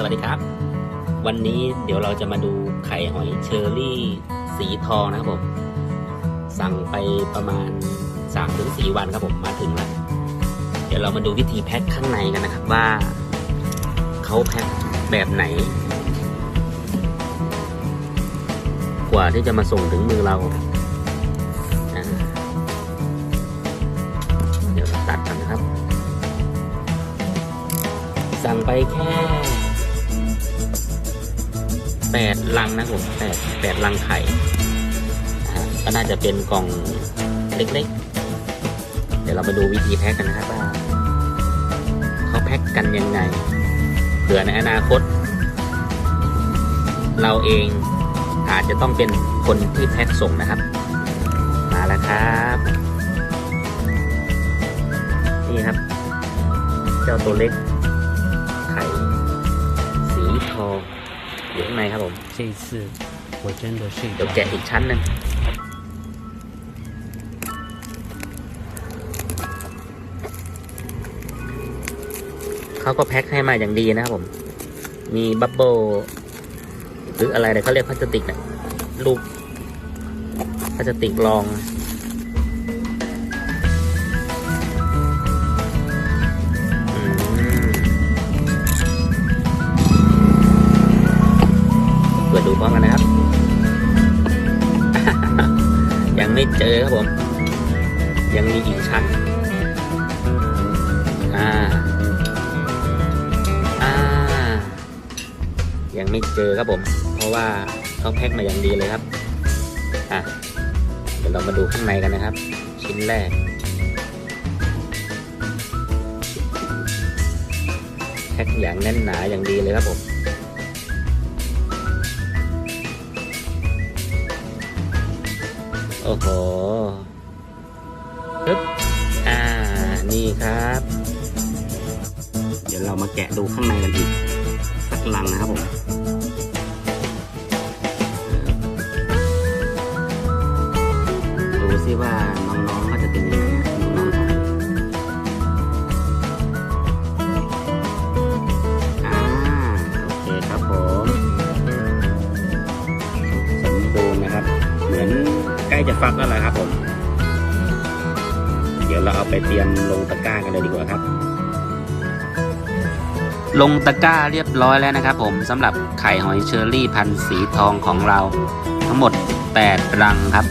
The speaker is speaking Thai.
สวัสดีครับ วันนี้เดี๋ยวเราจะมาดูไข่หอยเชอรี่สีทองนะครับผม สั่งไปประมาณ 3-4ถึงวันครับผมมาถึงแล้ว เดี๋ยวเรามาดูวิธีแพ็คข้างในกันนะครับว่าเขาแพ็คแบบไหน กว่าที่จะมาส่งถึงมือเราอ่าเดี๋ยวเราตัดกันนะครับ สั่งไปแค่ แปดลังนะผมแปดแปดลังไข่ก็น่าจะเป็นกล่องเล็กๆ เดี๋ยวเรามาดูวิธีแพ็คกันนะครับว่าเขาแพ็คกันยังไงเผื่อในอนาคต เราเองอาจจะต้องเป็นคนที่แพ็คส่งนะครับ มาแล้วครับนี่ครับ เจ้าตัวเล็ก ไข่ สีทอง อยู่ข้างในครับผม 这一次我真的睡 เดี๋ยว 着 แกะอีกชั้นหนึ่งเขาก็แพ็คให้มาอย่างดีนะครับผม มีบับเบิลหรืออะไรเนี่ยเขาเรียกพลาสติกนะลูกพลาสติกรอง พร้อมกันนะครับ ยังไม่เจอครับผม ยังมีอีกชั้นอ่าอ่า ยังไม่เจอครับผม เพราะว่าเขาแพ็คมาอย่างดีเลยครับอะเดี๋ยวเรามาดูข้างในกันนะครับ ชิ้นแรกแพ็คอย่างแน่นหนาอย่างดีเลยครับผม อ้โหปึ๊บอ่า นี่ครับ เดี๋ยวเรามาแกะดูข้างในกันอีก สักลังนะครับผมดูซิว่าน้องๆเขาจะเป็นยังไงน้องๆไทยอ่า โอเคครับผม สมบูรณ์นะครับ เหมือน ใกล้จะฟักแล้วแหละครับผม เดี๋ยวเราเอาไปเตรียมลงตะกร้ากันเลยดีกว่าครับ ลงตะกร้าเรียบร้อยแล้วนะครับ ผมสำหรับไข่หอยเชอรี่พันธุ์สีทองของเรา ทั้งหมด 8 รังครับ